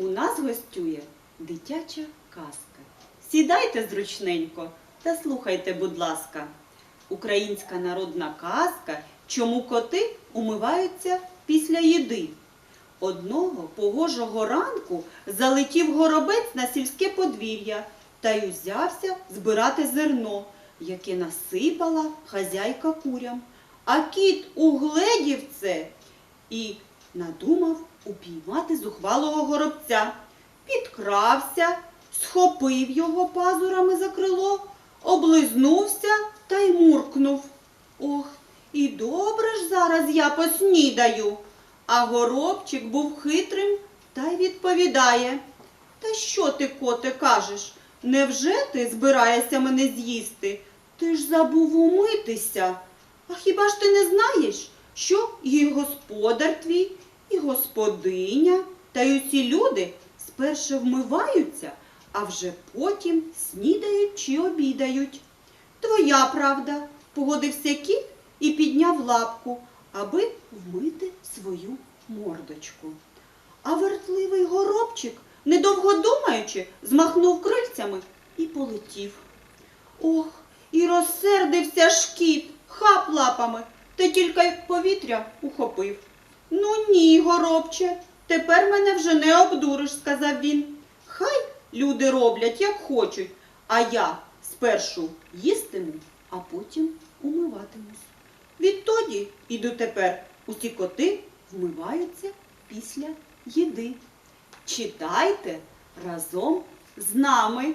У нас гостює дитяча казка. Сідайте зручненько та слухайте, будь ласка. Українська народна казка, чому коти умиваються після їди. Одного погожого ранку залетів горобець на сільське подвір'я та й узявся збирати зерно, яке насипала хазяйка курям. А кіт угледів це і надумав упіймати зухвалого горобця. Підкрався, схопив його пазурами за крило, облизнувся та й муркнув. Ох, і добре ж зараз я поснідаю. А горобчик був хитрим та й відповідає. Та що ти, коте, кажеш? Невже ти збираєшся мене з'їсти? Ти ж забув умитися. А хіба ж ти не знаєш, що і господар твій, і господиня, та й усі люди спершу вмиваються, а вже потім снідають чи обідають. Твоя правда, погодився кіт і підняв лапку, аби вмити свою мордочку. А вертливий горобчик, недовго думаючи, змахнув крильцями і полетів. Ох, і розсердився ж кіт, хап лапами, та тільки повітря ухопив. Ну ні, горобче, тепер мене вже не обдуриш, сказав він. Хай люди роблять, як хочуть, а я спершу їстиму, а потім умиватимусь. Відтоді і дотепер усі коти вмиваються після їди. Читайте разом з нами.